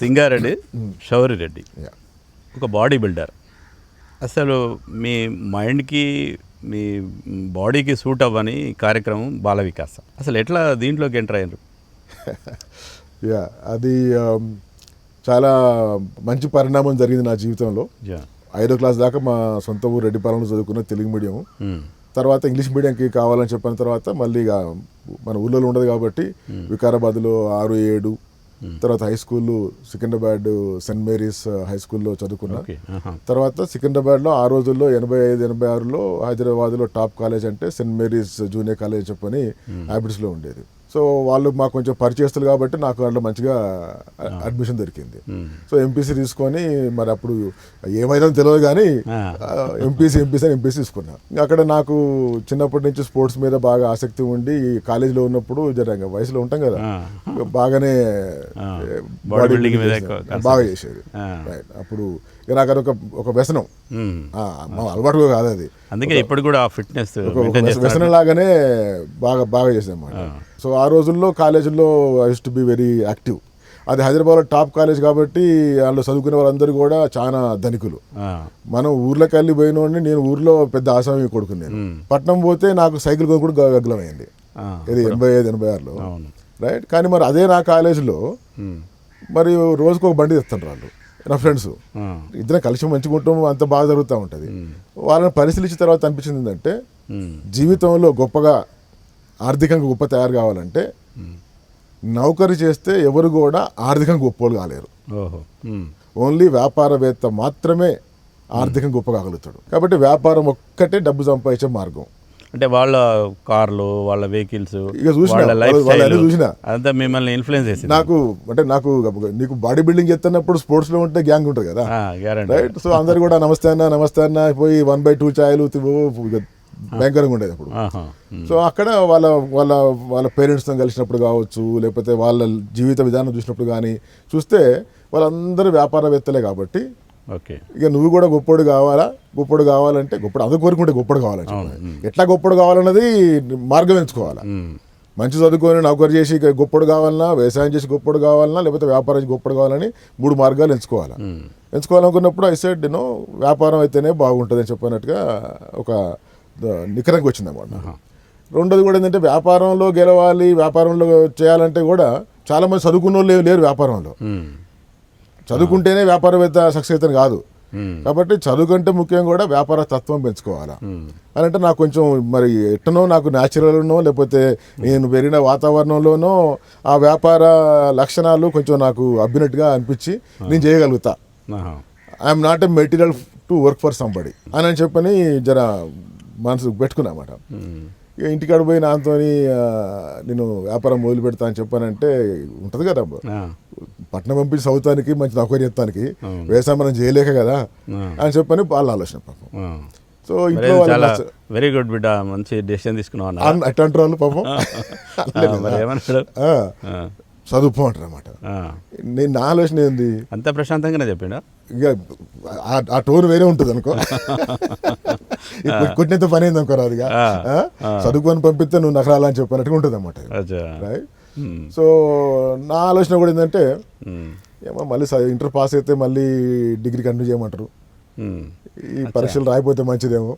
సింగారెడ్డి శౌరిరెడ్డి ఒక body builder. అసలు మీ మైండ్కి మీ బాడీకి సూట్ అవ్వని కార్యక్రమం బాల వికాస. అసలు ఎట్లా దీంట్లోకి ఎంటర్ అయ్యారు? యా అది చాలా మంచి పరిణామం జరిగింది నా జీవితంలో. యా. ఐదో క్లాస్ దాకా మా సొంత ఊరు రెడ్డిపాలెంలో చదువుకున్న తెలుగు మీడియం. తర్వాత ఇంగ్లీష్ మీడియంకి కావాలని చెప్పిన తర్వాత మళ్ళీ ఇక మన ఊళ్ళో ఉండదు కాబట్టి వికారాబాద్లో ఆరు ఏడు తర్వాత high school Secunderabad saint Mary's high స్కూల్లో చదువుకున్నా. ఆహా. తర్వాత సికింద్రాబాద్లో ఆ రోజుల్లో ఎనభై ఐదు ఎనభై ఆరులో హైదరాబాద్లో టాప్ కాలేజ్ అంటే సెయింట్ మేరీస్ జూనియర్ కాలేజ్ చెప్పని హ్యాబిట్స్లో ఉండేది. సో వాళ్ళు మాకు కొంచెం పరిచయస్తులు కాబట్టి నాకు దాంట్లో మంచిగా అడ్మిషన్ దొరికింది. సో ఎంపీసీ తీసుకొని మరి అప్పుడు ఏమైందో తెలియదు కానీ. ఎంపీసీ ఎంపీసీ అని ఎంపీసీ తీసుకున్నా ఇంకా అక్కడ నాకు చిన్నప్పటి నుంచి స్పోర్ట్స్ మీద బాగా ఆసక్తి ఉండి కాలేజీలో ఉన్నప్పుడు జర ఇంకా వయసులో ఉంటాం కదా. బాగానే. బాడీ బాగా చేసేది అప్పుడు ఇక నాకు అదొక ఒక వ్యసనం. అలవాటు కాదు అది. అందుకే ఇప్పుడు కూడా ఫిట్నెస్ వ్యసనం లాగానే బాగా బాగా చేసాం అన్నమాట సో ఆ రోజుల్లో కాలేజీలో I to be very active. అది హైదరాబాద్లో టాప్ కాలేజ్ కాబట్టి వాళ్ళు చదువుకునే వాళ్ళందరూ కూడా చాలా ధనికులు. మనం ఊర్లోకి వెళ్ళి పోయినోడిని నేను ఊర్లో పెద్ద ఆసామి కొడుకుని నేను. పట్నం పోతే నాకు సైకిల్ కొని కూడా గగ్గలమైంది. ఇది ఎనభై ఐదు ఎనభై ఆరులో. రైట్? కానీ మరి అదే నా కాలేజీలో. మరి రోజుకు ఒక బండి తెస్తుంటారు వాళ్ళు. నా ఫ్రెండ్స్ ఆ. ఇద్దరం కలిసి మంచిగా ఉంటాం అంత బాగా జరుగుతూ ఉంటుంది. వాళ్ళని పరిశీలించిన తర్వాత అనిపించింది ఏంటంటే. జీవితంలో గొప్పగా ఆర్థికంగా గొప్ప తయారు కావాలంటే నౌకరీ చేస్తే ఎవరు కూడా ఆర్థికంగా గొప్పోళ్ళు కాలేరు. ఓన్లీ వ్యాపారవేత్త మాత్రమే ఆర్థికంగా గొప్ప కాగలుగుతాడు. కాబట్టి వ్యాపారం ఒక్కటే డబ్బు సంపాదించే మార్గం. అంటే వాళ్ళ కార్లు వాళ్ళ వెహికల్స్ వాళ్ళ లైఫ్. అదంతా మిమ్మల్ని ఇన్ఫ్లుయెన్స్ చేసింది. నాకు అంటే నాకు నీకు బాడీ బిల్డింగ్ చేస్తున్నప్పుడు స్పోర్ట్స్లో ఉంటే గ్యాంగ్ ఉంటుంది కదా. గ్యారంటీ రైట్ సో అందరు కూడా నమస్తే అన్న నమస్తే అన్న పోయి వన్ బై టూ ఛాయలు తి- భయంకరంగా ఉండేది అప్పుడు. సో అక్కడ వాళ్ళ వాళ్ళ వాళ్ళ పేరెంట్స్తో కలిసినప్పుడు కావచ్చు లేకపోతే వాళ్ళ జీవిత విధానం చూసినప్పుడు కానీ చూస్తే వాళ్ళందరూ వ్యాపారవేత్తలే కాబట్టి ఓకే. ఇక నువ్వు కూడా గొప్పోడు కావాలా? గొప్పోడు కావాలంటే గొప్పడు. అందరు కోరుకుంటే గొప్పడు కావాలని. ఎట్లా గొప్పడు కావాలన్నది మార్గం ఎంచుకోవాలా? మంచి చదువుకొని నౌకరు చేసి గొప్పడు కావాలన్నా వ్యవసాయం చేసి గొప్పడు కావాలన్నా లేకపోతే వ్యాపారం చేసి గొప్పడు కావాలని మూడు మార్గాలు ఎంచుకోవాలా? ఎంచుకోవాలనుకున్నప్పుడు ఐ సెడ్ నేను వ్యాపారం అయితేనే బాగుంటుంది అని చెప్పినట్టుగా ఒక నికరంగా వచ్చింది అన్నమాట రెండోది కూడా ఏంటంటే వ్యాపారంలో గెలవాలి వ్యాపారంలో చేయాలంటే కూడా చాలా మంది చదువుకున్న వాళ్ళు లేరు వ్యాపారంలో. చదువుకుంటేనే వ్యాపారవేత్త సక్సెస్ అవుతాను కాదు కాబట్టి చదువు కంటే ముఖ్యం కూడా వ్యాపార తత్వం పెంచుకోవాలా. అని అంటే నాకు కొంచెం మరి ఎట్టనో నాకు న్యాచురల్నో లేకపోతే నేను పెరిగిన వాతావరణంలోనో ఆ వ్యాపార లక్షణాలు కొంచెం నాకు అబ్బినట్టుగా అనిపించి నేను చేయగలుగుతా. I'm not a material to work for somebody అని అని చెప్పని జర మనసు పెట్టుకున్నా అన్నమాట. ఇక ఇంటికాడ పోయి నాతో నేను వ్యాపారం మొదలు పెడతా అని చెప్పానంటే ఉంటుంది కదా. పట్నం పంపించి చదువుతానికి మంచి నౌకరీ చెప్తానికి వ్యవసాయం మనం చేయలేక కదా అని చెప్పని వాళ్ళ ఆలోచన పాపం. సో ఇంట్లో వెరీ గుడ్ బిడ్డ మంచి డెసిషన్ అన్- అట్లాంటి వాళ్ళు పాపం. అంటారు అనమాట. నేను నా ఆలోచన ఏంది? అంత ప్రశాంతంగానే చెప్పిండా ఇక ఆ- టోన్ వేరే ఉంటుంది అనుకో. కొట్టినంత పని అయింది అనుకో రాదుగా? చదువుకొని పంపిస్తే నువ్వు నకరాలని చెప్పినట్టుగా ఉంటుంది అనమాట రైట్. సో నా ఆలోచన కూడా ఏంటంటే. ఏమో మళ్ళీ ఇంటర్ పాస్ అయితే మళ్ళీ డిగ్రీ కంటిన్యూ చేయమంటారు. ఈ పరీక్షలు రాయిపోతే మంచిదేమో.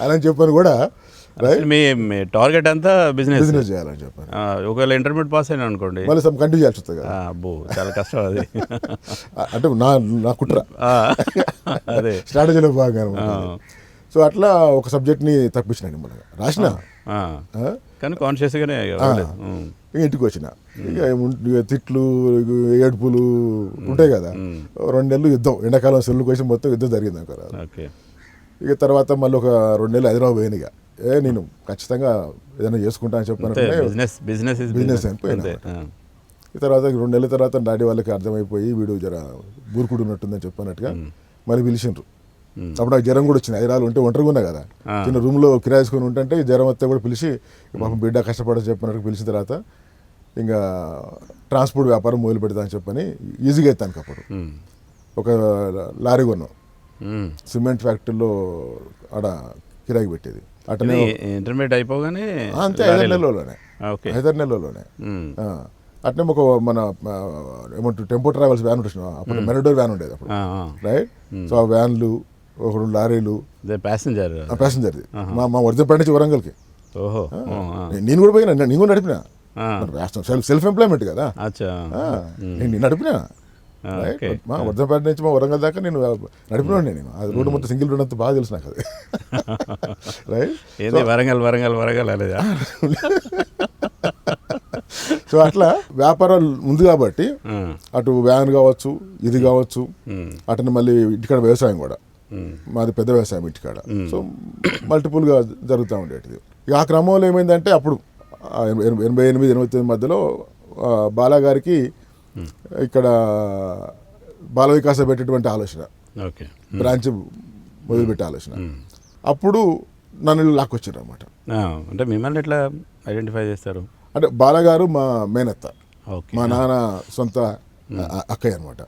అని చెప్పాను కూడా మీ మీ టార్గెట్ అంతా బిజినెస్. బిజినెస్ చేయాలని చెప్పాను. ఒకవేళ ఇంటర్మీడియట్ పాస్ అయినా అనుకోండి. మళ్ళీ సమ్ కంటిన్యూ చేయాల్సి వస్తుంది అబ్బో చాలా కష్టం అది. అంటే నా నా కుట్ర. అదే. స్ట్రాటజీలో భాగంగా అనమాట. సో అట్లా ఒక సబ్జెక్ట్ని తప్పించినాను మన రాసిన? కానీ కాన్షియస్గానే ఇంటికి వచ్చిన. ఇక తిట్లు ఏడుపులు ఉంటాయి కదా. రెండు నెలలు యుద్ధం. ఎండాకాలం సెల్లు కోసం మొత్తం యుద్ధం జరిగింది అనుకో ఓకే. ఇక తర్వాత మళ్ళీ ఒక రెండు నెలలు హైదరాబాద్ పోయాను ఇక. ఏ నేను ఖచ్చితంగా ఏదైనా చేసుకుంటా అని చెప్పాను బిజినెస్ బిజినెస్ ఆ. ఈ తర్వాత రెండు నెలల తర్వాత డాడీ వాళ్ళకి అర్థమైపోయి వీడు జర బూరుకుడు ఉన్నట్టుందని చెప్పినట్టుగా మళ్ళీ పిలిచిండ్రు. అప్పుడు నాకు జ్వరం కూడా వచ్చింది హైదరాబాద్ ఉంటే ఒంటరిగా ఉన్నా కదా. చిన్న రూమ్లో కిరాయించుకొని ఉంటుంటే జ్వరం వస్తే కూడా పిలిచి పాపం బిడ్డ కష్టపడని చెప్పినట్టు పిలిచిన తర్వాత ఇంకా ట్రాన్స్పోర్ట్ వ్యాపారం మొదలు పెడతా అని చెప్పని ఈజీగా అవుతాను అప్పుడు. ఒక లారీ కొన్నాం. సిమెంట్ ఫ్యాక్టరీలో ఆడ కిరాయికి పెట్టేది ఇది ఇంటర్మీడియట్ అయిపోగానే అంతే ఐదారు నెలల్లోనే ఓకే ఐదారు. ఆ. అట్నే ఒక మన ఏమంటారు టెంపో ట్రావెల్స్ వ్యాన్ ఉంటుంది అప్పుడు మెరడోర్ వ్యాన్ ఉండేది అప్పుడు. రైట్ సో ఆ వ్యాన్లు ఒక రెండు లారీలు ప్యాసింజర్ ప్యాసింజర్ది మా మా వరదపేట నుంచి వరంగల్కి. ఓహో. నేను- కూడా పోయినా నేను కూడా నడిపిన. సెల్ఫ్ సెల్ఫ్ ఎంప్లాయ్మెంట్ కదా. నేను నడిపినా. మా వర్ధంపేట నుంచి మా వరంగల్ దాకా నేను నడిపినోడు నేను. అది రోడ్డు మొత్తం సింగిల్ రోడ్ అంతా బాగా తెలుసు నాకు అది. రైట్ ఏంది వరంగల్ వరంగల్ వరంగల్ అనేదా సో అట్లా వ్యాపారాలు ఉంది కాబట్టి అటు వ్యాన్ కావచ్చు ఇది కావచ్చు అటని మళ్ళీ ఇంటికాడ వ్యవసాయం కూడా. మాది పెద్ద వ్యవసాయం ఇంటికాడ. సో మల్టిపుల్గా జరుగుతూ ఉండేటిది. ఇక ఆ క్రమంలో ఏమైందంటే అప్పుడు ఎనభై ఎనిమిది ఎనభై తొమ్మిది మధ్యలో బాలాగారికి ఇక్కడ బాల వికాస పెట్టేటువంటి ఆలోచన. ఓకే. బ్రాంచ్ మొదలుపెట్టే ఆలోచన. అప్పుడు నన్ను లాక్కొచ్చారు అనమాట అంటే మిమ్మల్ని ఎట్లా ఐడెంటిఫై చేస్తారు? అంటే బాలగారు మా మేనత్త. మా నాన్న సొంత అక్కయ్య అనమాట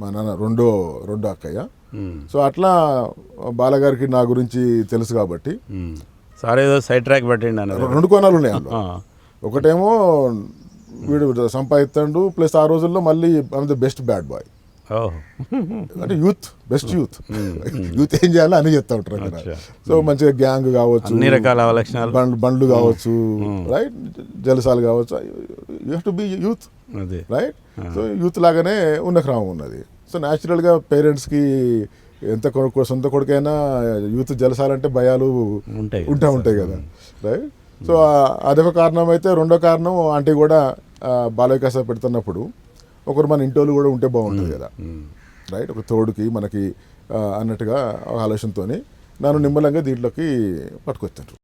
మా నాన్న రెండో రెండో అక్కయ్య. సో అట్లా బాలగారికి నా గురించి తెలుసు కాబట్టి. ఉమ్. సార్ ఏదో సైడ్ ట్రాక్ పట్టిండి రెండు కోణాలు ఉన్నాయి అందులో. ఒకటేమో వీడు సంపాదిస్తాడు ప్లస్ ఆ రోజుల్లో మళ్ళీ ద బెస్ట్ బ్యాడ్ బాయ్. అంటే యూత్ బెస్ట్ యూత్. యూత్ ఏం చేయాలో అని చెప్తా ఉంటారు అక్కడ. సో మంచిగా గ్యాంగ్ కావచ్చు అన్ని రకాల అవలక్షణాలు. బండ్లు బండ్లు కావచ్చు రైట్? జలసాలు కావచ్చు. You have to be youth right? So youth లాగానే ఉన్న క్రమం ఉన్నది. సో న్యాచురల్గా పేరెంట్స్కి ఎంత కొడుకు సొంత కొడుకైనా యూత్ జలసాలంటే భయాలు ఉంటాయి ఉంటా ఉంటాయి కదా రైట్? సో అదొక కారణం అయితే రెండో కారణం ఆంటీ కూడా ఆ, బాల వికాస పెడుతున్నప్పుడు ఒకరు మన ఇంటోళ్ళు కూడా ఉంటే బాగుంటుంది కదా. రైట్ ఒక తోడుకి మనకి అన్నట్టుగా ఒక ఆలోచనతోని నన్ను నిమ్మలంగా దీంట్లోకి పట్టుకొచ్చారు.